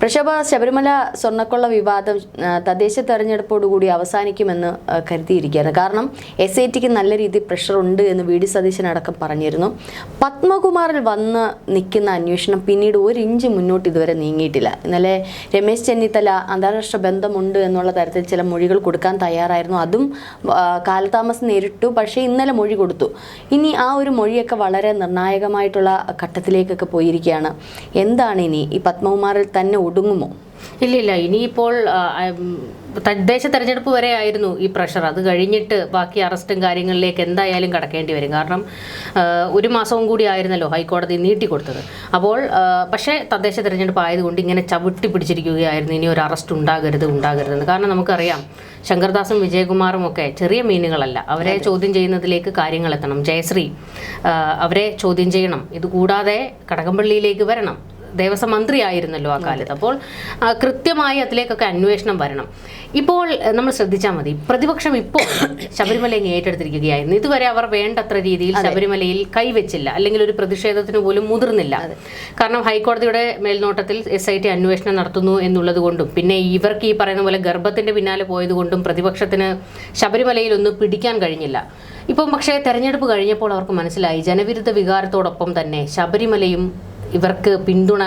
പ്രക്ഷോഭ ശബരിമല സ്വർണക്കൊള്ള വിവാദം തദ്ദേശ തെരഞ്ഞെടുപ്പോടുകൂടി അവസാനിക്കുമെന്ന് കരുതിയിരിക്കുകയാണ്. കാരണം എസ് ഐ ടിക്ക് നല്ല രീതിയിൽ പ്രഷർ ഉണ്ട് എന്ന് വി ഡി സതീശൻ അടക്കം പറഞ്ഞിരുന്നു. പത്മകുമാറിൽ വന്ന് നിൽക്കുന്ന അന്വേഷണം പിന്നീട് ഒരു ഇഞ്ച് മുന്നോട്ട് ഇതുവരെ നീങ്ങിയിട്ടില്ല. ഇന്നലെ രമേശ് ചെന്നിത്തല അന്താരാഷ്ട്ര ബന്ധമുണ്ട് എന്നുള്ള തരത്തിൽ ചില മൊഴികൾ കൊടുക്കാൻ തയ്യാറായിരുന്നു. അതും കാലതാമസം നേരിട്ടു. പക്ഷേ ഇന്നലെ മൊഴി കൊടുത്തു. ഇനി ആ ഒരു മൊഴിയൊക്കെ വളരെ നിർണായകമായിട്ടുള്ള ഘട്ടത്തിലേക്കൊക്കെ പോയിരിക്കുകയാണ്. എന്താണ് ഇനി? ഈ പത്മകുമാറിൽ തന്നെ ഒടുങ്ങുമോ? ഇല്ലില്ല ഇല്ല ഇനിയിപ്പോൾ തദ്ദേശ തെരഞ്ഞെടുപ്പ് വരെ ആയിരുന്നു ഈ പ്രഷർ. അത് കഴിഞ്ഞിട്ട് ബാക്കി അറസ്റ്റും കാര്യങ്ങളിലേക്ക് എന്തായാലും കടക്കേണ്ടി വരും. കാരണം ഒരു മാസവും കൂടി ആയിരുന്നല്ലോ ഹൈക്കോടതി നീട്ടിക്കൊടുത്തത് അപ്പോൾ പക്ഷേ തദ്ദേശ തെരഞ്ഞെടുപ്പ് ആയതുകൊണ്ട് ഇങ്ങനെ ചവിട്ടി പിടിച്ചിരിക്കുകയായിരുന്നു. ഇനി ഒരു അറസ്റ്റ് ഉണ്ടാകരുത് ഉണ്ടാകരുതെന്ന്. കാരണം നമുക്കറിയാം ശങ്കർദാസും വിജയകുമാറും ഒക്കെ ചെറിയ മീനുകളല്ല. അവരെ ചോദ്യം ചെയ്യുന്നതിലേക്ക് കാര്യങ്ങൾ എത്തണം ജയശ്രീ അവരെ ചോദ്യം ചെയ്യണം. ഇതുകൂടാതെ കടകംപള്ളിയിലേക്ക് വരണം. ദേവസ്വം മന്ത്രിയായിരുന്നല്ലോ ആ കാലത്ത്. അപ്പോൾ കൃത്യമായി അതിലേക്കൊക്കെ അന്വേഷണം വരണം. ഇപ്പോൾ നമ്മൾ ശ്രദ്ധിച്ചാൽ മതി. പ്രതിപക്ഷം ഇപ്പോൾ ശബരിമല ഇങ്ങനെ ഏറ്റെടുത്തിരിക്കുകയായിരുന്നു. ഇതുവരെ അവർ വേണ്ടത്ര രീതിയിൽ ശബരിമലയിൽ കൈവച്ചില്ല. അല്ലെങ്കിൽ ഒരു പ്രതിഷേധത്തിന് പോലും മുതിർന്നില്ല. കാരണം ഹൈക്കോടതിയുടെ മേൽനോട്ടത്തിൽ എസ് ഐ ടി അന്വേഷണം നടത്തുന്നു എന്നുള്ളത് കൊണ്ടും പിന്നെ ഇവർക്ക് ഈ പറയുന്ന പോലെ ഗർഭത്തിന്റെ പിന്നാലെ പോയത് കൊണ്ടും പ്രതിപക്ഷത്തിന് ശബരിമലയിൽ ഒന്നും പിടിക്കാൻ കഴിഞ്ഞില്ല. ഇപ്പം പക്ഷേ തെരഞ്ഞെടുപ്പ് കഴിഞ്ഞപ്പോൾ അവർക്ക് മനസ്സിലായി. ജനവിരുദ്ധ വികാരത്തോടൊപ്പം തന്നെ ശബരിമലയും ഇവർക്ക് പിന്തുണ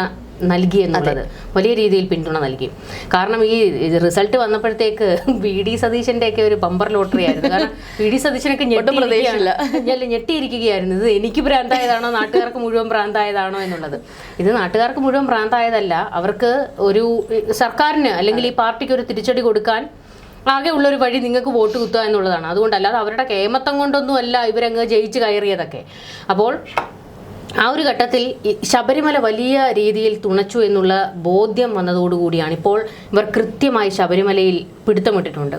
നൽകി എന്നുള്ളത്. വലിയ രീതിയിൽ പിന്തുണ നൽകി. കാരണം ഈ റിസൾട്ട് വന്നപ്പോഴത്തേക്ക് വി ഡി സതീശന്റെ ഒക്കെ ഒരു ബമ്പർ ലോട്ടറി ആയിരുന്നു. കാരണം വി ഡി സതീശനൊക്കെ ഞെട്ടിയിരിക്കുകയാണ്. ഞാൻ ഞെട്ടിയിരിക്കുകയായിരുന്നു. ഇത് എനിക്ക് ഭ്രാന്തായതാണോ നാട്ടുകാർക്ക് മുഴുവൻ ഭ്രാന്തായതാണോ എന്നുള്ളത്. ഇത് നാട്ടുകാർക്ക് മുഴുവൻ ഭ്രാന്തായതല്ല. അവർക്ക് ഒരു സർക്കാരിന് അല്ലെങ്കിൽ ഈ പാർട്ടിക്ക് ഒരു തിരിച്ചടി കൊടുക്കാൻ ആകെ ഉള്ളൊരു വഴി നിങ്ങൾക്ക് വോട്ട് കുത്തുക എന്നുള്ളതാണ്. അതുകൊണ്ടല്ലാതെ അവരുടെ കേമത്തം കൊണ്ടൊന്നും അല്ല ഇവരങ്ങ് ജയിച്ച് കയറിയതൊക്കെ. അപ്പോൾ ആ ഒരു ഘട്ടത്തിൽ ശബരിമല വലിയ രീതിയിൽ തുണച്ചു എന്നുള്ള ബോധ്യം വന്നതോടുകൂടിയാണ് ഇപ്പോൾ ഇവർ കൃത്യമായി ശബരിമലയിൽ പിടുത്തമിട്ടിട്ടുണ്ട്.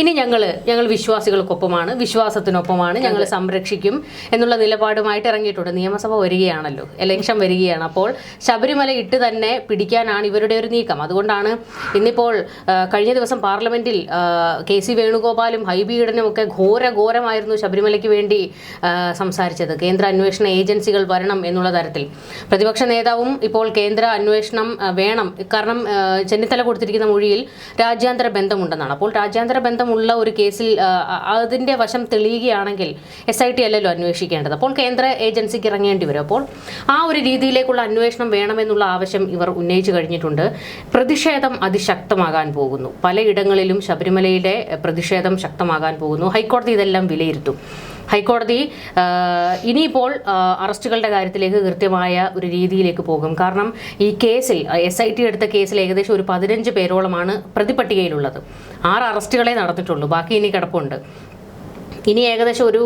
ഇനി ഞങ്ങൾ ഞങ്ങൾ വിശ്വാസികൾക്കൊപ്പമാണ് വിശ്വാസത്തിനൊപ്പമാണ് ഞങ്ങൾ സംരക്ഷിക്കും എന്നുള്ള നിലപാടുമായിട്ട് ഇറങ്ങിയിട്ടുണ്ട്. നിയമസഭ വരികയാണല്ലോ ഇലക്ഷൻ വരികയാണ്. അപ്പോൾ ശബരിമല ഇട്ട് തന്നെ പിടിക്കാനാണ് ഇവരുടെ ഒരു നീക്കം. അതുകൊണ്ടാണ് ഇന്നിപ്പോൾ കഴിഞ്ഞ ദിവസം പാർലമെന്റിൽ കെ സി വേണുഗോപാലും ഹൈബി ഈഡനും ഒക്കെ ഘോര ഘോരമായിരുന്നു ശബരിമലയ്ക്ക് വേണ്ടി സംസാരിച്ചത്. കേന്ദ്ര അന്വേഷണ ഏജൻസികൾ വരണം എന്നുള്ള തരത്തിൽ. പ്രതിപക്ഷ നേതാവും ഇപ്പോൾ കേന്ദ്ര അന്വേഷണം വേണം. കാരണം ചെന്നിത്തല കൊടുത്തിരിക്കുന്ന മൊഴിയിൽ രാജ്യാന്തര ബന്ധമുണ്ടെന്നാണ്. അപ്പോൾ രാജ്യാന്തര ബന്ധമുള്ള ഒരു കേസിൽ അതിന്റെ വശം തെളിയുകയാണെങ്കിൽ എസ് ഐ ടി അല്ലല്ലോ അന്വേഷിക്കേണ്ടത്. അപ്പോൾ കേന്ദ്ര ഏജൻസിക്ക് ഇറങ്ങേണ്ടി വരും. അപ്പോൾ ആ ഒരു രീതിയിലേക്കുള്ള അന്വേഷണം വേണമെന്നുള്ള ആവശ്യം ഇവർ ഉന്നയിച്ചു കഴിഞ്ഞിട്ടുണ്ട്. പ്രതിഷേധം അതിശക്തമാകാൻ പോകുന്നു. പലയിടങ്ങളിലും ശബരിമലയിലെ പ്രതിഷേധം ശക്തമാകാൻ പോകുന്നു. ഹൈക്കോടതി ഇതെല്ലാം വിലയിരുത്തും. ഹൈക്കോടതി ഇനിയിപ്പോൾ അറസ്റ്റുകളുടെ കാര്യത്തിലേക്ക് കൃത്യമായ ഒരു രീതിയിലേക്ക് പോകും. കാരണം ഈ കേസിൽ എസ് ഐ ടി എടുത്ത കേസിൽ ഏകദേശം ഒരു പതിനഞ്ച് പേരോളമാണ് പ്രതിപട്ടികയിലുള്ളത്. ആറ് അറസ്റ്റുകളെ നടന്നിട്ടുള്ളൂ ബാക്കി ഇനി കിടപ്പുണ്ട്. ഇനി ഏകദേശം ഒരു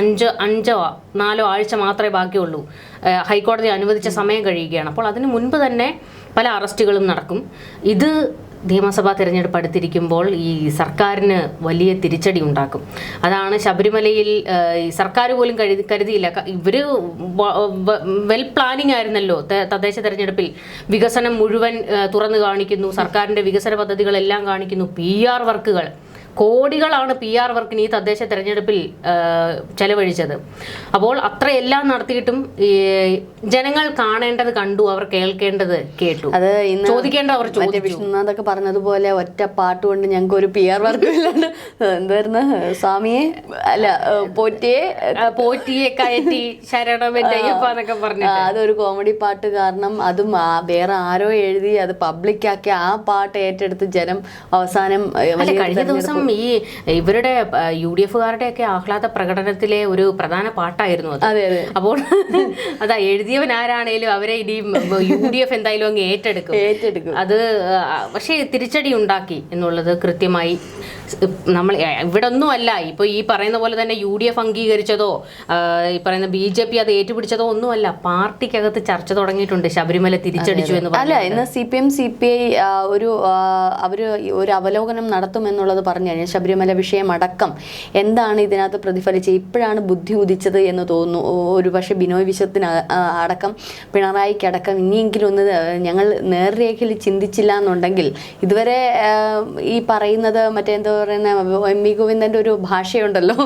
അഞ്ച് അഞ്ചോ നാലോ ആഴ്ച മാത്രമേ ബാക്കിയുള്ളൂ. ഹൈക്കോടതി അനുവദിച്ച സമയം കഴിയുകയാണ്. അപ്പോൾ അതിന് മുൻപ് തന്നെ പല അറസ്റ്റുകളും നടക്കും. ഇത് നിയമസഭാ തിരഞ്ഞെടുപ്പ് അടുത്തിരിക്കുമ്പോൾ ഈ സർക്കാരിന് വലിയ തിരിച്ചടി ഉണ്ടാക്കും. അതാണ് ശബരിമലയിൽ സർക്കാർ പോലും കരുതി കരുതിയില്ല. ഇവർ വെൽ പ്ലാനിങ് ആയിരുന്നല്ലോ തദ്ദേശ തെരഞ്ഞെടുപ്പിൽ. വികസനം മുഴുവൻ തുറന്നു കാണിക്കുന്നു. സർക്കാരിന്റെ വികസന പദ്ധതികളെല്ലാം കാണിക്കുന്നു. പി ആർ വർക്കുകൾ. കോടികളാണ് പി ആർ വർക്കിന് ഈ തദ്ദേശ തെരഞ്ഞെടുപ്പിൽ ചെലവഴിച്ചത്. അപ്പോൾ അത്രയെല്ലാം നടത്തിയിട്ടും ജനങ്ങൾ കാണേണ്ടത് കണ്ടു അവർ കേൾക്കേണ്ടത് കേട്ടു. അത് ഇന്ന് ചോദിക്കേണ്ട അവർ മറ്റേ ചോദിച്ചു. വിഷ്ണുനാഥൊക്കെ പറഞ്ഞതുപോലെ ഒറ്റ പാട്ട് കൊണ്ട് ഞങ്ങൾക്ക് ഒരു പി ആർ വർക്ക് ഇല്ലാണ്ട് എന്തായിരുന്നു സ്വാമിയെ അല്ല പോറ്റിയെ പോറ്റിയെ കയറ്റി ശരണം എന്നൊക്കെ പറഞ്ഞു അതൊരു കോമഡി പാട്ട് കാരണം അതും വേറെ ആരോ എഴുതി അത് പബ്ലിക്കാക്കി ആ പാട്ട് ഏറ്റെടുത്ത് ജനം അവസാനം കഴിഞ്ഞ ദിവസം ഈ ഇവരുടെ യു ഡി എഫുകാരുടെ ഒക്കെ ആഹ്ലാദ പ്രകടനത്തിലെ ഒരു പ്രധാന പാട്ടായിരുന്നു അത്. അതെ അതെ. അപ്പോൾ അതാ എഴുതിയവൻ ആരാണേലും അവരെ ഇനിയും യു ഡി എഫ് എന്തായാലും അങ്ങ് ഏറ്റെടുക്കും. ഏറ്റെടുക്കും. അത് പക്ഷേ തിരിച്ചടി ഉണ്ടാക്കി എന്നുള്ളത് കൃത്യമായി നമ്മൾ ഇവിടെ ഒന്നും അല്ല ഇപ്പൊ ഈ പറയുന്ന പോലെ തന്നെ യു ഡി എഫ് അംഗീകരിച്ചതോ ഈ പറയുന്ന ബി ജെ പി അത് ഏറ്റുപിടിച്ചതോ ഒന്നുമല്ല. പാർട്ടിക്കകത്ത് ചർച്ച തുടങ്ങിയിട്ടുണ്ട്. ശബരിമല തിരിച്ചടിച്ചു എന്ന് അല്ല ഇന്ന് C P M C P I ഒരു അവർ ഒരു അവലോകനം നടത്തും എന്നുള്ളത് പറഞ്ഞു കഴിഞ്ഞാൽ ശബരിമല വിഷയം അടക്കം എന്താണ് ഇതിനകത്ത് പ്രതിഫലിച്ചത്? ഇപ്പോഴാണ് ബുദ്ധി ഉദിച്ചത് എന്ന് തോന്നുന്നു. ഒരു പക്ഷേ ബിനോയ് വിശ്വത്തിന് അടക്കം പിണറായിക്കടക്കം ഇനിയെങ്കിലും ഒന്ന് ഞങ്ങൾ നേർരേഖയിൽ ചിന്തിച്ചില്ല എന്നുണ്ടെങ്കിൽ ഇതുവരെ ഈ പറയുന്നത് മറ്റേന്താ പറയുന്ന എം വി ഗോവിന്ദന്റെ ഒരു ഭാഷയുണ്ടല്ലോ?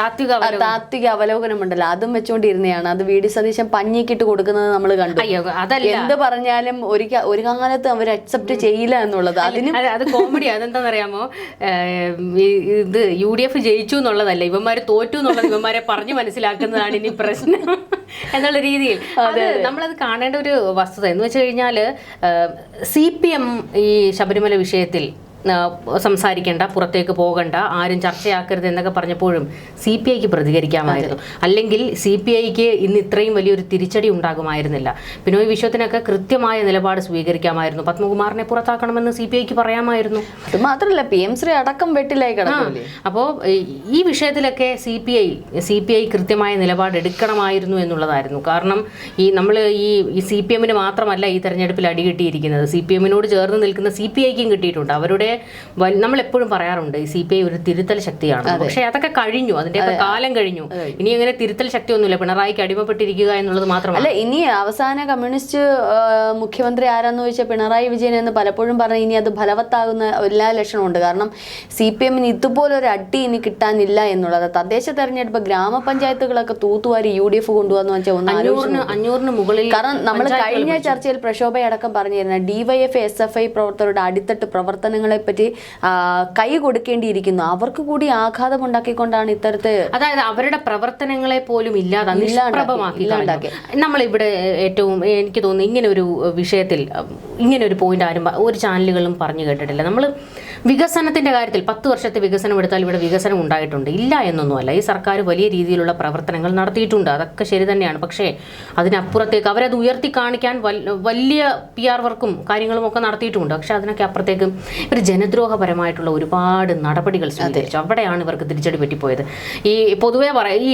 താത്വിക അവലോകനം. ഉണ്ടല്ലോ അതും വെച്ചുകൊണ്ടിരുന്നതാണ് അത് വി ഡി സതീശൻ പഞ്ഞിക്കിട്ട് കൊടുക്കുന്നത് നമ്മൾ കണ്ടു. എന്ത് പറഞ്ഞാലും ഒരു ഒരു കാലത്ത് അവർ അക്സെപ്റ്റ് ചെയ്യില്ല എന്നുള്ളത്. അതിന് അത് കോമഡി അതെന്താണെന്നറിയാമോ ഇത് യു ഡി എഫ് ജയിച്ചു എന്നുള്ളതല്ല. ഇവന്മാർ തോറ്റു എന്നുള്ളത് ഇവന്മാരെ പറഞ്ഞു മനസ്സിലാക്കുന്നതാണ് ഇനി പ്രശ്നം എന്നുള്ള രീതിയിൽ. അത് നമ്മളത് കാണേണ്ട ഒരു വസ്തുത എന്ന് വെച്ച് കഴിഞ്ഞാൽ സി പി എം ഈ ശബരിമല വിഷയത്തിൽ സംസാരിക്കേണ്ട പുറത്തേക്ക് പോകണ്ട ആരും ചർച്ചയാക്കരുത് എന്നൊക്കെ പറഞ്ഞപ്പോഴും സി പി ഐക്ക് പ്രതികരിക്കാമായിരുന്നു. അല്ലെങ്കിൽ സി പി ഐക്ക് ഇന്ന് ഇത്രയും വലിയൊരു തിരിച്ചടി ഉണ്ടാകുമായിരുന്നില്ല. ബിനോയ് വിശ്വത്തിനൊക്കെ കൃത്യമായ നിലപാട് സ്വീകരിക്കാമായിരുന്നു. പത്മകുമാറിനെ പുറത്താക്കണമെന്ന് സി പി ഐക്ക് പറയാമായിരുന്നു. അത് മാത്രല്ല പി എം ശ്രീ അടക്കം വെട്ടിലായി അപ്പോൾ ഈ വിഷയത്തിലൊക്കെ C P I C P I കൃത്യമായ നിലപാട് എടുക്കണമായിരുന്നു എന്നുള്ളതായിരുന്നു. കാരണം ഈ നമ്മൾ ഈ ഈ സി പി എമ്മിന് മാത്രമല്ല ഈ തെരഞ്ഞെടുപ്പിൽ അടി കിട്ടിയിരിക്കുന്നത്. സി പി എമ്മിനോട് ചേർന്ന് നിൽക്കുന്ന സി പി ഐക്കും കിട്ടിയിട്ടുണ്ട്. അവരുടെ എപ്പോഴും പറയാറുണ്ട് സി പി ഐ ഒരു തിരുത്തൽ ശക്തിയാണ്. പക്ഷെ അതൊക്കെ കഴിഞ്ഞു. അതിന്റെ കാലം കഴിഞ്ഞു. ഇനി അങ്ങനെ തിരുത്തൽ ശക്തി ഒന്നുമില്ല പിണറായിക്ക് അടിമപ്പെട്ടിരിക്കുക എന്നുള്ളത് മാത്രമല്ല അല്ല ഇനി അവസാന കമ്മ്യൂണിസ്റ്റ് മുഖ്യമന്ത്രി ആരാന്ന് ചോദിച്ചാൽ പിണറായി വിജയൻ എന്ന് പലപ്പോഴും പറഞ്ഞ ഇനി അത് ഫലവത്താകുന്ന എല്ലാ ലക്ഷണമുണ്ട്. കാരണം സി പി എമ്മിന് ഇതുപോലൊരു അടി ഇനി കിട്ടാനില്ല എന്നുള്ളത്. തദ്ദേശ തെരഞ്ഞെടുപ്പ് ഗ്രാമപഞ്ചായത്തുകളൊക്കെ തൂത്തുവാരി യു ഡി എഫ് കൊണ്ടുവന്നു വെച്ചാൽ ഒന്ന് അഞ്ഞൂറിന് മുകളിൽ കാരണം നമ്മൾ കഴിഞ്ഞ ചർച്ചയിൽ പ്രക്ഷോഭയടക്കം പറഞ്ഞിരുന്ന ഡിവൈഎഫ് എസ് എഫ് ഐ പ്രവർത്തകരുടെ അടിത്തട്ട് പ്രവർത്തനങ്ങളെ പറ്റി കൈ കൊടുക്കേണ്ടിയിരിക്കുന്നു. അവർക്ക് കൂടി ആഘാതം ഉണ്ടാക്കിക്കൊണ്ടാണ് ഇത്തരത്തെ അതായത് അവരുടെ പ്രവർത്തനങ്ങളെ പോലും ഇല്ലാതെ നിഷ്പ്രഭമാക്കി ഇവിടെ നമ്മളിവിടെ ഏറ്റവും എനിക്ക് തോന്നുന്നു ഇങ്ങനെ ഒരു വിഷയത്തിൽ ഇങ്ങനെ ഒരു പോയിന്റ് ആരും ഒരു ചാനലുകളും പറഞ്ഞു കേട്ടിട്ടില്ല. നമ്മൾ വികസനത്തിന്റെ കാര്യത്തിൽ പത്ത് വർഷത്തെ വികസനം എടുത്താൽ ഇവിടെ വികസനം ഉണ്ടായിട്ടുണ്ട്. ഇല്ല എന്നൊന്നുമല്ല. ഈ സർക്കാർ വലിയ രീതിയിലുള്ള പ്രവർത്തനങ്ങൾ നടത്തിയിട്ടുണ്ട്. അതൊക്കെ ശരി തന്നെയാണ്. പക്ഷേ അതിനപ്പുറത്തേക്ക് അവരത് ഉയർത്തി കാണിക്കാൻ വലിയ പി ആർ വർക്കും കാര്യങ്ങളും ഒക്കെ നടത്തിയിട്ടുണ്ട്. പക്ഷെ അതിനൊക്കെ അപ്പുറത്തേക്ക് ഒരു ജനദ്രോഹപരമായിട്ടുള്ള ഒരുപാട് നടപടികൾ സ്വീകരിച്ചു. അവിടെയാണ് ഇവർക്ക് തിരിച്ചടി പറ്റിപ്പോയത്. ഈ പൊതുവേ പറയാം ഈ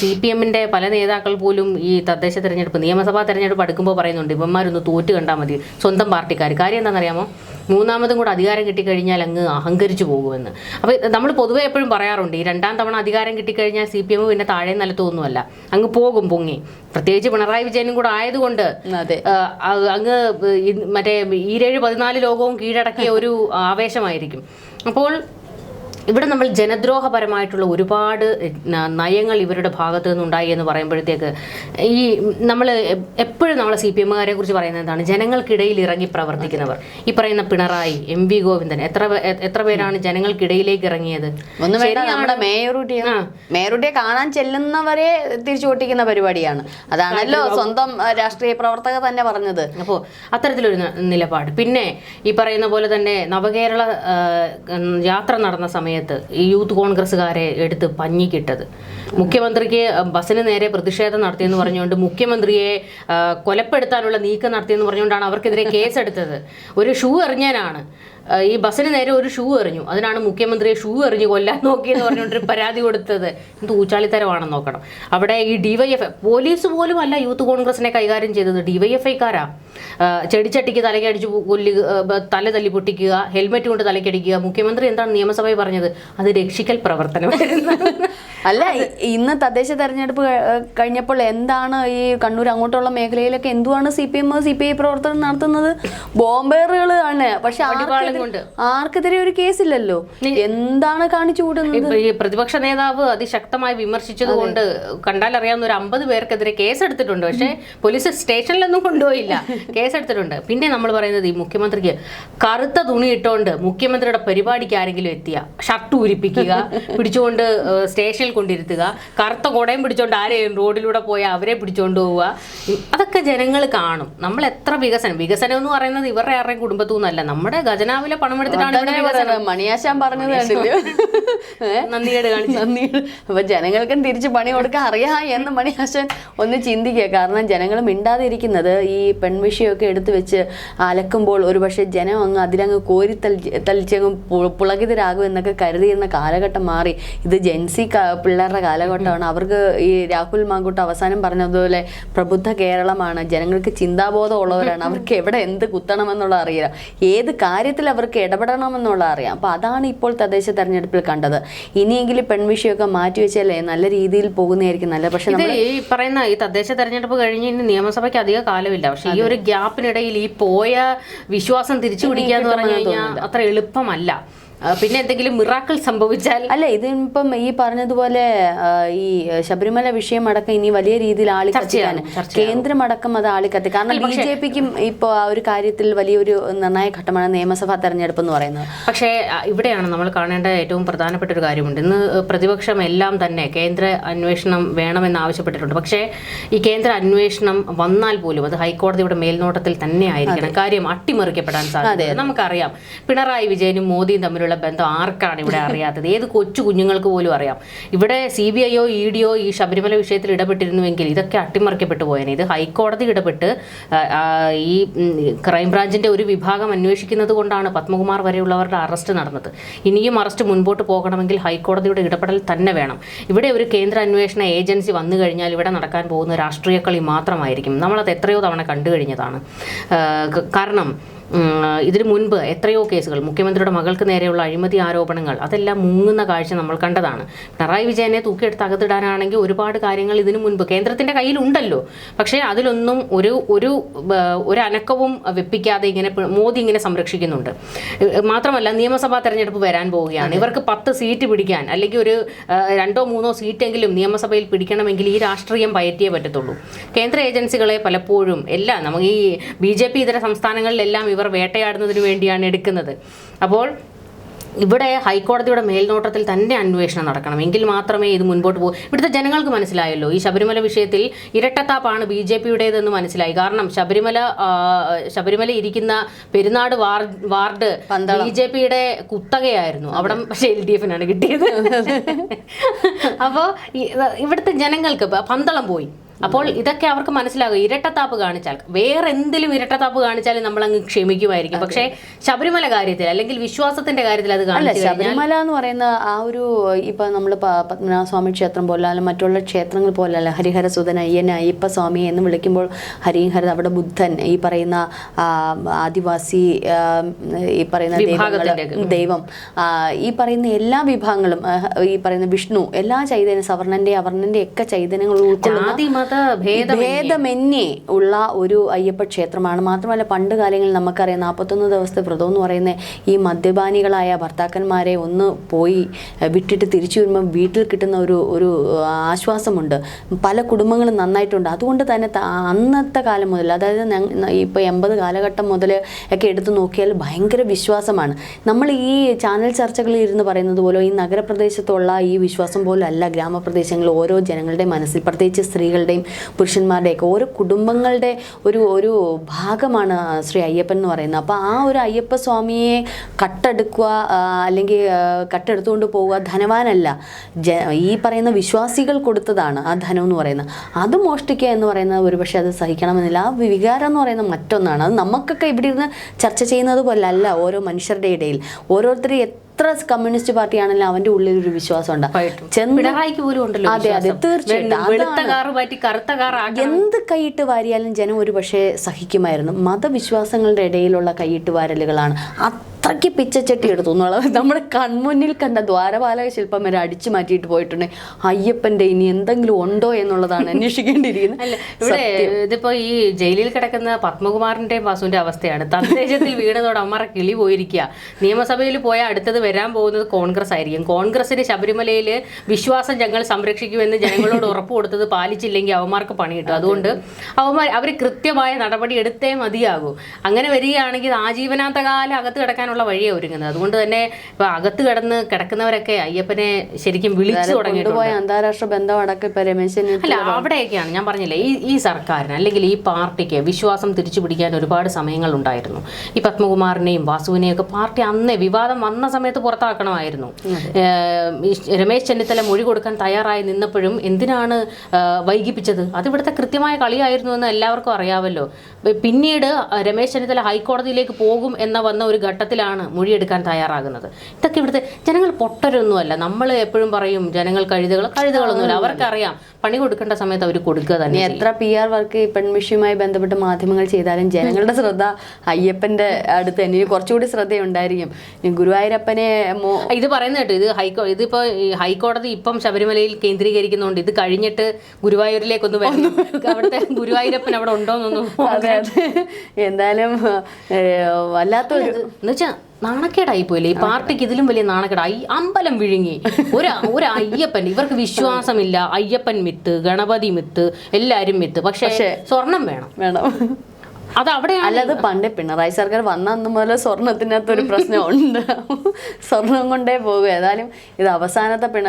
സി പി എമ്മിന്റെ പല നേതാക്കൾ പോലും ഈ തദ്ദേശ തെരഞ്ഞെടുപ്പ് നിയമസഭാ തെരഞ്ഞെടുപ്പ് അടുക്കുമ്പോൾ പറയുന്നുണ്ട് ഇവന്മാരൊന്ന് തോറ്റ് കണ്ടാൽ മതി. സ്വന്തം പാർട്ടിക്കാർ കാര്യം എന്താണെന്നറിയാമോ? മൂന്നാമതും കൂടെ അധികാരം കിട്ടിക്കഴിഞ്ഞാൽ അങ്ങ് അഹങ്കരിച്ചു പോകുമെന്ന്. അപ്പോൾ നമ്മൾ പൊതുവെ എപ്പോഴും പറയാറുണ്ട് ഈ രണ്ടാം തവണ അധികാരം കിട്ടിക്കഴിഞ്ഞാൽ സി പി എം പിന്നെ താഴെ നിലത്തൊന്നുമല്ല അങ്ങ് പോകും പൊങ്ങി. പ്രത്യേകിച്ച് പിണറായി വിജയനും കൂടെ ആയതുകൊണ്ട് അങ്ങ് മറ്റേ ഈരേഴ് പതിനാല് ലോകവും കീഴടക്കിയ ഒരു ആവേശമായിരിക്കും. അപ്പോൾ ഇവിടെ നമ്മൾ ജനദ്രോഹപരമായിട്ടുള്ള ഒരുപാട് നയങ്ങൾ ഇവരുടെ ഭാഗത്തു നിന്നുണ്ടായി എന്ന് പറയുമ്പോഴത്തേക്ക് ഈ നമ്മൾ എപ്പോഴും നമ്മളെ സി പി എമ്മുകാരെ കുറിച്ച് പറയുന്നത് എന്താണ്? ജനങ്ങൾക്കിടയിൽ ഇറങ്ങി പ്രവർത്തിക്കുന്നവർ. ഈ പറയുന്ന പിണറായി എം വി ഗോവിന്ദൻ എത്ര എത്ര പേരാണ് ജനങ്ങൾക്കിടയിലേക്ക് ഇറങ്ങിയത്? മേയറുടെ നമ്മുടെ മേയറുട്ടിയെ കാണാൻ ചെല്ലുന്നവരെ തിരിച്ചു ഓട്ടിക്കുന്ന പരിപാടിയാണ്. അതാണല്ലോ സ്വന്തം രാഷ്ട്രീയ പ്രവർത്തക തന്നെ പറഞ്ഞത്. അപ്പോൾ അത്തരത്തിലൊരു നിലപാട്. പിന്നെ ഈ പറയുന്ന പോലെ തന്നെ നവകേരള യാത്ര നടന്ന സമയത്ത് ഈ യൂത്ത് കോൺഗ്രസ്സുകാരെ എടുത്ത് പഞ്ഞിക്കിട്ടത്. മുഖ്യമന്ത്രിക്ക് ബസ്സിന് നേരെ പ്രതിഷേധം നടത്തിയെന്ന് പറഞ്ഞുകൊണ്ട് മുഖ്യമന്ത്രിയെ കൊലപ്പെടുത്താനുള്ള നീക്കം നടത്തിയെന്ന് പറഞ്ഞുകൊണ്ടാണ് അവർക്കെതിരെ കേസെടുത്തത്. ഒരു ഷൂ എറിഞ്ഞാനാണ് ഈ ബസ്സിന് നേരെ ഒരു ഷൂ എറിഞ്ഞു. അതിനാണ് മുഖ്യമന്ത്രി ഷൂ എറിഞ്ഞു കൊല്ലാൻ നോക്കിയെന്ന് പറഞ്ഞുകൊണ്ടൊരു പരാതി കൊടുത്തത്. എന്ത് ഊച്ചാളിത്തരമാണെന്ന് നോക്കണം. അവിടെ ഈ ഡിവൈഎഫ് പോലീസ് പോലും അല്ല യൂത്ത് കോൺഗ്രസിനെ കൈകാര്യം ചെയ്തത്. ഡിവൈഎഫ്ഐക്കാരാ ചെടിച്ചട്ടിക്ക് തലക്കടിച്ച് കൊല്ലുക തല തല്ലി പൊട്ടിക്കുക ഹെൽമെറ്റ് കൊണ്ട് തലക്കടിക്കുക. മുഖ്യമന്ത്രി എന്താണ് നിയമസഭയിൽ പറഞ്ഞത്? അത് രക്ഷിക്കൽ പ്രവർത്തനമായിരുന്നു. അല്ല ഇന്ന് തദ്ദേശ തെരഞ്ഞെടുപ്പ് കഴിഞ്ഞപ്പോൾ എന്താണ് ഈ കണ്ണൂർ അങ്ങോട്ടുള്ള മേഖലയിലൊക്കെ എന്തുവാണ് C P M C P I പ്രവർത്തനം നടത്തുന്നത്? ബോംബേറുകൾ ആണ്. പക്ഷെ. ആർക്കെതിരെ ഒരു കേസില്ലല്ലോ? എന്താണ് കാണിച്ചു കൂടുന്നത് പ്രതിപക്ഷ നേതാവ് അതിശക്തമായി വിമർശിച്ചത് കൊണ്ട് കണ്ടാൽ അറിയാവുന്ന ഒരു അമ്പത് പേർക്കെതിരെ കേസെടുത്തിട്ടുണ്ട്. പക്ഷേ പോലീസ് സ്റ്റേഷനിലൊന്നും കൊണ്ടുപോയില്ല. കേസെടുത്തിട്ടുണ്ട്. പിന്നെ നമ്മൾ പറയുന്നത് ഈ മുഖ്യമന്ത്രിക്ക് കറുത്ത തുണി ഇട്ടുകൊണ്ട് മുഖ്യമന്ത്രിയുടെ പരിപാടിക്ക് ആരെങ്കിലും എത്തിയ? ഷർട്ട് ഉരിപ്പിക്കുക പിടിച്ചുകൊണ്ട് സ്റ്റേഷനിൽ കൊണ്ടിരുത്തുക കറുത്ത കുടയും പിടിച്ചോണ്ട് ആരെയും റോഡിലൂടെ പോയാൽ അവരെ പിടിച്ചോണ്ട് പോവുക. അതൊക്കെ ജനങ്ങൾ കാണും. നമ്മൾ എത്ര വികസനം വികസനം എന്ന് പറയുന്നത് ഇവരുടെ ആരുടെയും കുടുംബത്തു നിന്നല്ല നമ്മുടെ ഖജനാവിലെ പണം എടുത്തിട്ടാണ്. മണിയാശാൻ പറഞ്ഞത് കണ്ടില്ലേ? നന്ദികേട് കാണിച്ചു. നന്ദി അപ്പൊ ജനങ്ങൾക്കും തിരിച്ച് പണി കൊടുക്കാൻ അറിയാ എന്ന് മണിയാശൻ ഒന്ന് ചിന്തിക്കുക. കാരണം ജനങ്ങൾ മിണ്ടാതിരിക്കുന്നത് ഈ പെൺവിഷയൊക്കെ എടുത്തു വെച്ച് അലക്കുമ്പോൾ ഒരുപക്ഷെ ജനം അങ്ങ് അതിലങ്ങ് കോരി തലി തലിച്ചങ്ങ് പുളകിതരാകും എന്നൊക്കെ കരുതിയിരുന്ന കാലഘട്ടം മാറി. ഇത് ജെൻസി പിള്ളേരുടെ കാലഘട്ടമാണ്. അവർക്ക് ഈ രാഹുൽ മാങ്കൂട്ട് അവസാനം പറഞ്ഞതുപോലെ പ്രബുദ്ധ കേരളമാണ്. ജനങ്ങൾക്ക് ചിന്താബോധം ഉള്ളവരാണ് അവർക്ക് എവിടെ എന്ത് കുത്തണമെന്നുള്ള അറിയില്ല. ഏത് കാര്യത്തിൽ അവർക്ക് ഇടപെടണമെന്നുള്ള അറിയാം. അപ്പോൾ അതാണ് ഇപ്പോൾ തദ്ദേശ തെരഞ്ഞെടുപ്പിൽ കണ്ടത്. ഇനിയെങ്കിലും പെൺവിഷയമൊക്കെ മാറ്റിവെച്ചാലേ നല്ല രീതിയിൽ പോകുന്നതായിരിക്കും നല്ല പക്ഷേ ഇത് ഈ പറയുന്ന ഈ തദ്ദേശ തെരഞ്ഞെടുപ്പ് കഴിഞ്ഞ് ഇനി നിയമസഭയ്ക്ക് അധിക കാലമില്ല. പക്ഷെ ഈ ഒരു ഗ്യാപ്പിനിടയിൽ ഈ പോയ വിശ്വാസം തിരിച്ചു പിടിക്കുക എന്ന് പറഞ്ഞു കഴിഞ്ഞാൽ അത്ര എളുപ്പമല്ല. പിന്നെ എന്തെങ്കിലും മിറാക്കൾ സംഭവിച്ചാൽ? അല്ല ഇതിപ്പം ഈ പറഞ്ഞതുപോലെ ഈ ശബരിമല വിഷയം അടക്കം ഇനി വലിയ രീതിയിൽ ആളിക്കത്തിക്കാൻ ചർച്ചയാകും, കേന്ദ്രമടക്കം അത് ആളിക്കത്തി കാരണം ബി ജെ പിക്കും ഇപ്പോൾ ആ ഒരു കാര്യത്തിൽ വലിയൊരു നിർണായക ഘട്ടമാണ് നിയമസഭാ തെരഞ്ഞെടുപ്പ് എന്ന് പറയുന്നത്. പക്ഷേ ഇവിടെയാണ് നമ്മൾ കാണേണ്ട ഏറ്റവും പ്രധാനപ്പെട്ട ഒരു കാര്യമുണ്ട്. ഇന്ന് പ്രതിപക്ഷം എല്ലാം തന്നെ കേന്ദ്ര അന്വേഷണം വേണമെന്ന് ആവശ്യപ്പെട്ടിട്ടുണ്ട്. പക്ഷേ ഈ കേന്ദ്ര അന്വേഷണം വന്നാൽ പോലും അത് ഹൈക്കോടതിയുടെ മേൽനോട്ടത്തിൽ തന്നെ ആയിരിക്കണം. കാര്യം അട്ടിമറിക്കപ്പെടാൻ സാധ്യത നമുക്കറിയാം. പിണറായി വിജയനും മോദിയും തമ്മിലുള്ള ബന്ധം ആർക്കാണ് ഇവിടെ അറിയാത്തത്? ഏത് കൊച്ചു കുഞ്ഞുങ്ങൾക്ക് പോലും അറിയാം. ഇവിടെ സി ബി ഐയോ ഇ ഡിയോ ഈ ശബരിമല വിഷയത്തിൽ ഇടപെട്ടിരുന്നുവെങ്കിൽ ഇതൊക്കെ അട്ടിമറിക്കപ്പെട്ടു പോയേനെ. ഇത് ഹൈക്കോടതി ഇടപെട്ട് ഈ ക്രൈംബ്രാഞ്ചിന്റെ ഒരു വിഭാഗം അന്വേഷിക്കുന്നത് കൊണ്ടാണ് പത്മകുമാർ വരെയുള്ളവരുടെ അറസ്റ്റ് നടന്നത്. ഇനിയും അറസ്റ്റ് മുൻപോട്ട് പോകണമെങ്കിൽ ഹൈക്കോടതിയുടെ ഇടപെടൽ തന്നെ വേണം. ഇവിടെ ഒരു കേന്ദ്ര അന്വേഷണ ഏജൻസി വന്നു കഴിഞ്ഞാൽ ഇവിടെ നടക്കാൻ പോകുന്ന രാഷ്ട്രീയ കളി മാത്രമായിരിക്കും. നമ്മളത് എത്രയോ തവണ കണ്ടു കഴിഞ്ഞതാണ്. കാരണം ഇതിനു മുൻപ് എത്രയോ കേസുകൾ മുഖ്യമന്ത്രിയുടെ മകൾക്ക് നേരെയുള്ള അഴിമതി ആരോപണങ്ങൾ അതെല്ലാം മുങ്ങുന്ന കാഴ്ച നമ്മൾ കണ്ടതാണ്. പിണറായി വിജയനെ തൂക്കിയെടുത്ത് അകത്തിടാനാണെങ്കിൽ ഒരുപാട് കാര്യങ്ങൾ ഇതിനു മുൻപ് കേന്ദ്രത്തിന്റെ കയ്യിലുണ്ടല്ലോ. പക്ഷേ അതിലൊന്നും ഒരു ഒരു ഒരനക്കവും ഒരു അനക്കവും വെപ്പിക്കാതെ ഇങ്ങനെ മോദി ഇങ്ങനെ സംരക്ഷിക്കുന്നുണ്ട്. മാത്രമല്ല നിയമസഭാ തെരഞ്ഞെടുപ്പ് വരാൻ പോവുകയാണ്. ഇവർക്ക് പത്ത് സീറ്റ് പിടിക്കാൻ അല്ലെങ്കിൽ ഒരു രണ്ടോ മൂന്നോ സീറ്റെങ്കിലും നിയമസഭയിൽ പിടിക്കണമെങ്കിൽ ഈ രാഷ്ട്രീയം പയറ്റിയേ പറ്റത്തുള്ളൂ. കേന്ദ്ര ഏജൻസികളെ പലപ്പോഴും എല്ലാം നമുക്ക് ഈ ബി ജെ പി ഇതര സംസ്ഥാനങ്ങളിലെല്ലാം ഇവർ വേട്ടയാടുന്നതിന് വേണ്ടിയാണ് എടുക്കുന്നത്. അപ്പോൾ ഇവിടെ ഹൈക്കോടതിയുടെ മേൽനോട്ടത്തിൽ തന്നെ അന്വേഷണം നടക്കണം. എങ്കിൽ മാത്രമേ ഇത് മുൻപോട്ട് പോകൂ ഇവിടുത്തെ ജനങ്ങൾക്ക് മനസ്സിലായല്ലോ. ഈ ശബരിമല വിഷയത്തിൽ ഇരട്ടത്താപ്പാണ് ബി ജെ പിയുടേതെന്ന് മനസ്സിലായി. കാരണം ശബരിമല ശബരിമല ഇരിക്കുന്ന പെരുന്നാട് വാർഡ് ബി ജെ പിയുടെ കുത്തകയായിരുന്നു. അവിടെ പക്ഷേ എൽ ഡി എഫിനാണ് കിട്ടിയത്. അപ്പോൾ ഇവിടുത്തെ ജനങ്ങൾക്ക് പന്തളം പോയി. അപ്പോൾ ഇതൊക്കെ അവർക്ക് മനസ്സിലാകും. ഇരട്ടത്താപ്പ് കാണിച്ചാൽ വേറെ എന്തിലും ഇരട്ടത്താപ്പ് കാണിച്ചാലും നമ്മൾ അങ്ങ് ക്ഷമിക്കുമായിരിക്കും പക്ഷേ ശബരിമല കാര്യത്തിൽ അല്ലെങ്കിൽ വിശ്വാസത്തിന്റെ കാര്യത്തിൽ അത് അല്ല ശബരിമല എന്ന് പറയുന്ന ആ ഒരു ഇപ്പൊ നമ്മൾ പത്മനാഭസ്വാമി ക്ഷേത്രം പോലെ അല്ല മറ്റുള്ള ക്ഷേത്രങ്ങൾ പോലെ അല്ല ഹരിഹര സുധൻ അയ്യൻ അയ്യപ്പ സ്വാമി എന്ന് വിളിക്കുമ്പോൾ ഹരിഹര അവിടെ ബുദ്ധൻ ഈ പറയുന്ന ആദിവാസി ഈ പറയുന്ന ദൈവം ഈ പറയുന്ന എല്ലാ വിഭാഗങ്ങളും ഈ പറയുന്ന വിഷ്ണു എല്ലാ ചൈതന്യ സവർണന്റെ അവർണന്റെ ഒക്കെ ചൈതന്യങ്ങൾ ഉൾക്കൊള്ളുന്ന ഭേദം ഭേദമന്യേ. ഉള്ള ഒരു അയ്യപ്പ ക്ഷേത്രമാണ്. മാത്രമല്ല പണ്ട് കാലങ്ങളിൽ നമുക്കറിയാം നാൽപ്പത്തൊന്ന് ദിവസത്തെ വ്രതം എന്ന് പറയുന്ന ഈ മദ്യപാനികളായ ഭർത്താക്കന്മാരെ ഒന്ന് പോയി വിട്ടിട്ട് തിരിച്ചു വരുമ്പോൾ വീട്ടിൽ കിട്ടുന്ന ഒരു ഒരു ആശ്വാസമുണ്ട്. പല കുടുംബങ്ങളും നന്നായിട്ടുണ്ട്. അതുകൊണ്ട് തന്നെ അന്നത്തെ കാലം മുതൽ അതായത് ഇപ്പോൾ എൺപത് കാലഘട്ടം മുതൽ ഒക്കെ എടുത്തു നോക്കിയാൽ ഭയങ്കര വിശ്വാസമാണ്. നമ്മൾ ഈ ചാനൽ ചർച്ചകളിൽ ഇരുന്ന് പറയുന്നത് പോലെ ഈ നഗരപ്രദേശത്തുള്ള ഈ വിശ്വാസം പോലും അല്ല ഗ്രാമപ്രദേശങ്ങളിൽ ഓരോ ജനങ്ങളുടെ മനസ്സിൽ. പ്രത്യേകിച്ച് സ്ത്രീകളുടെയും പുരുഷന്മാരുടെയൊക്കെ ഓരോ കുടുംബങ്ങളുടെ ഒരു ഒരു ഭാഗമാണ് ശ്രീ അയ്യപ്പൻ എന്ന് പറയുന്നത്. അപ്പോൾ ആ ഒരു അയ്യപ്പ സ്വാമിയെ കട്ടെടുക്കുക അല്ലെങ്കിൽ കട്ടെടുത്തുകൊണ്ട് പോവുക ധനവാനല്ല. ജ ഈ പറയുന്ന വിശ്വാസികൾ കൊടുത്തതാണ് ആ ധനം എന്ന് പറയുന്നത്. അത് മോഷ്ടിക്കുക എന്ന് പറയുന്നത് ഒരുപക്ഷെ അത് സഹിക്കണമെന്നില്ല. ആ വികാരം എന്ന് പറയുന്നത് മറ്റൊന്നാണ്. അത് നമുക്കൊക്കെ ഇവിടെ ഇരുന്ന് ചർച്ച ചെയ്യുന്നത് പോലെ അല്ല ഓരോ മനുഷ്യരുടെ ഇടയിൽ. ഓരോരുത്തരും എത്ര കമ്മ്യൂണിസ്റ്റ് പാർട്ടി ആണെങ്കിലും അവന്റെ ഉള്ളിൽ ഒരു വിശ്വാസം ഉണ്ട് പിണറായിക്ക് പോലും ഉണ്ടല്ലോ അതെ അതെ. തീർച്ചയായിട്ടും. എന്ത് കൈയിട്ട് വാരിയാലും ജനം ഒരു പക്ഷേ സഹിക്കുമായിരുന്നു. മതവിശ്വാസങ്ങളുടെ ഇടയിലുള്ള കൈയിട്ട് വാരലുകളാണ്. അത്രയ്ക്ക് പിച്ചച്ചട്ടി എടുത്തു. നമ്മുടെ കൺമുന്നിൽ കണ്ട ദ്വാരപാലക ശില്പം വരെ അടിച്ചു മാറ്റിയിട്ട് പോയിട്ടുണ്ട്. അയ്യപ്പന്റെ ഇനി എന്തെങ്കിലും ഉണ്ടോ എന്നുള്ളതാണ് അന്വേഷിക്കേണ്ടിയിരിക്കുന്നത്. അല്ല ഇവിടെ ഇതിപ്പോ ഈ ജയിലിൽ കിടക്കുന്ന പത്മകുമാറിന്റെയും വാസുവിന്റെ അവസ്ഥയാണ്. തദ്ദേശത്തിൽ വീണതോടെ അമ്മറ കിളി പോയിരിക്കുക. നിയമസഭയിൽ പോയ അടുത്തത് വരാൻ പോകുന്നത് കോൺഗ്രസ് ആയിരിക്കും. കോൺഗ്രസിന് ശബരിമലയിൽ വിശ്വാസം ഞങ്ങൾ സംരക്ഷിക്കുമെന്ന് ജനങ്ങളോട് ഉറപ്പ് കൊടുത്തത് പാലിച്ചില്ലെങ്കിൽ അവന്മാർക്ക് പണി കിട്ടും. അതുകൊണ്ട് അവന്മാർ അവർ കൃത്യമായ നടപടി എടുത്തേ മതിയാകൂ. അങ്ങനെ വരികയാണെങ്കിൽ ആജീവനാന്ത കാലം അകത്ത് കിടക്കാനുള്ള വഴിയാണ് ഒരുങ്ങുന്നത്. അതുകൊണ്ട് തന്നെ ഇപ്പൊ അകത്ത് കിടന്ന് കിടക്കുന്നവരൊക്കെ അയ്യപ്പനെ ശരിക്കും വിളിച്ചു തുടങ്ങിയിട്ടുണ്ട്. അന്താരാഷ്ട്ര ബന്ധം അടക്കം ഇപ്പൊ രമേശ് അല്ല അവിടെയൊക്കെയാണ് ഞാൻ പറഞ്ഞില്ലേ ഈ ഈ സർക്കാരിന് അല്ലെങ്കിൽ ഈ പാർട്ടിക്ക് വിശ്വാസം തിരിച്ചു പിടിക്കാൻ ഒരുപാട് സമയങ്ങൾ ഉണ്ടായിരുന്നു ഈ പത്മകുമാറിനെയും വാസുവിനെയും ഒക്കെ പാർട്ടി അന്നേ വിവാദം വന്ന സമയത്ത് സമയത്ത് പുറത്താക്കണമായിരുന്നു. രമേശ് ചെന്നിത്തല മൊഴി കൊടുക്കാൻ തയ്യാറായി നിന്നപ്പോഴും എന്തിനാണ് വൈകിപ്പിച്ചത്? അത് ഇവിടുത്തെ കൃത്യമായ കളിയായിരുന്നു എന്ന് എല്ലാവർക്കും അറിയാമല്ലോ പിന്നീട് രമേശ് ചെന്നിത്തല ഹൈക്കോടതിയിലേക്ക് പോകും എന്ന വന്ന ഒരു ഘട്ടത്തിലാണ് മൊഴിയെടുക്കാൻ തയ്യാറാകുന്നത്. ഇതൊക്കെ ഇവിടുത്തെ ജനങ്ങൾ പൊട്ടരൊന്നുമല്ല. നമ്മൾ എപ്പോഴും പറയും ജനങ്ങൾ കഴുതകൾ കഴുതുകളൊന്നുമില്ല. അവർക്കറിയാം പണി കൊടുക്കേണ്ട സമയത്ത് അവർ കൊടുക്കുക തന്നെ എത്ര പി ആർ വർക്ക് പെൺവിഷയവുമായി ബന്ധപ്പെട്ട് മാധ്യമങ്ങൾ ചെയ്താലും ജനങ്ങളുടെ ശ്രദ്ധ അയ്യപ്പന്റെ അടുത്ത് തന്നെ. കുറച്ചുകൂടി ശ്രദ്ധയുണ്ടായിരിക്കും. ഗുരുവായൂരപ്പനെ മോ ഇത് പറയുന്ന കേട്ടോ ഇത് ഹൈക്കോ ഇതിപ്പോ ഹൈക്കോടതി ഇപ്പം ശബരിമലയിൽ കേന്ദ്രീകരിക്കുന്നുണ്ട് ഇത് കഴിഞ്ഞിട്ട് ഗുരുവായൂരിലേക്ക് ഒന്ന് വരണം അവിടുത്തെ ഗുരുവായൂരപ്പൻ അവിടെ ഉണ്ടോന്നൊന്നും അതെ അതെ. എന്തായാലും വല്ലാത്ത വല്ലാത്തൊരു എന്നുവെച്ചാ നാണക്കേടായി പോയില്ലേ ഈ പാർട്ടിക്ക് ഇതിലും വലിയ നാണക്കേടായി അമ്പലം വിഴുങ്ങി. ഒരു ഒരു അയ്യപ്പൻ ഇവർക്ക് വിശ്വാസമില്ല. അയ്യപ്പൻ മിത്ത് ഗണപതി മിത്ത് എല്ലാരും മിത്ത്. പക്ഷേ സ്വർണം വേണം. വേണം. അത് അവിടെ അല്ലത് പണ്ട് പിണറായി സർക്കാർ വന്ന അന്ന് മുതൽ സ്വർണത്തിനകത്ത് ഒരു പ്രശ്നമുണ്ട്. സ്വർണം കൊണ്ടേ പോകും. ഏതായാലും ഇത് അവസാനത്തെ പിണ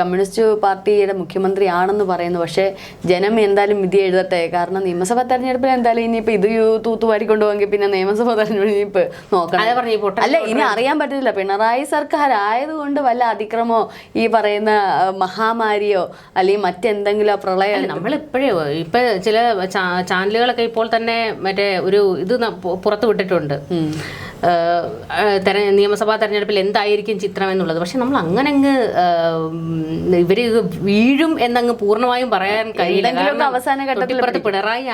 കമ്മ്യൂണിസ്റ്റ് പാർട്ടിയുടെ മുഖ്യമന്ത്രി ആണെന്ന് പറയുന്നു. പക്ഷേ ജനം എന്തായാലും വിധി എഴുതട്ടെ. കാരണം നിയമസഭാ തെരഞ്ഞെടുപ്പിൽ എന്തായാലും ഇനിയിപ്പോൾ ഇത് തൂത്തുവാരി കൊണ്ടുപോകെങ്കിൽ പിന്നെ നിയമസഭാ തെരഞ്ഞെടുപ്പ് നോക്കണം. അല്ല ഇനി അറിയാൻ പറ്റത്തില്ല. പിണറായി സർക്കാർ ആയതുകൊണ്ട് വല്ല അതിക്രമോ ഈ പറയുന്ന മഹാമാരിയോ അല്ലെങ്കിൽ മറ്റെന്തെങ്കിലും പ്രളയം നമ്മൾ ഇപ്പോഴേ ഇപ്പൊ ചില ചാനലുകളൊക്കെ ഇപ്പോൾ തന്നെ മറ്റേ ഒരു ഇത് പുറത്തു വിട്ടിട്ടുണ്ട്. തെര- നിയമസഭാ തെരഞ്ഞെടുപ്പിൽ എന്തായിരിക്കും ചിത്രം എന്നുള്ളത്. പക്ഷെ നമ്മൾ അങ്ങനെ അങ്ങ് ഇത് വീഴും എന്നങ്ങ് പൂർണമായും പറയാൻ കഴിയില്ല. അവസാന ഘട്ടത്തിൽ പിണറായി.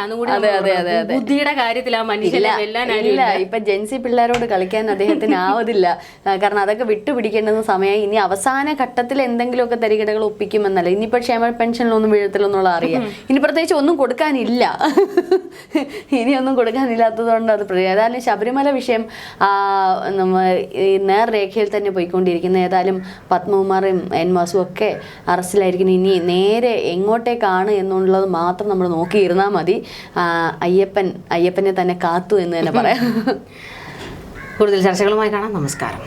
ബുദ്ധിയുടെ കാര്യത്തിൽ ആ മനുഷ്യനെ വെല്ലാൻ ആരും ഇല്ല ഇപ്പൊ ജെൻസി പിള്ളേരോട് കളിക്കാൻ അദ്ദേഹത്തിന് ആവതില്ല കാരണം അതൊക്കെ വിട്ടുപിടിക്കേണ്ടുന്ന സമയം ഇനി അവസാന ഘട്ടത്തിൽ എന്തെങ്കിലുമൊക്കെ തരികിടകൾ ഒപ്പിക്കുമെന്നല്ല. ഇനിയിപ്പോ ക്ഷേമ പെൻഷനിലൊന്നും വീഴത്തില്ലെന്നുള്ള അറിയാം. ഇനി പ്രത്യേകിച്ച് ഒന്നും കൊടുക്കാനില്ല. ഇനി കൊടുക്കാനില്ലാത്തതുകൊണ്ട് അത് പ്രതി ഏതായാലും ശബരിമല വിഷയം നേർരേഖയിൽ തന്നെ പോയിക്കൊണ്ടിരിക്കുന്ന ഏതായാലും പത്മകുമാറും എൻ വാസും ഒക്കെ അറസ്റ്റിലായിരിക്കുന്നു. ഇനി നേരെ എങ്ങോട്ടേക്കാണ് എന്നുള്ളത് മാത്രം നമ്മൾ നോക്കിയിരുന്നാൽ മതി. അയ്യപ്പൻ അയ്യപ്പനെ തന്നെ കാത്തു എന്ന് തന്നെ പറയാം. കൂടുതൽ ചർച്ചകളുമായി കാണാം. നമസ്കാരം.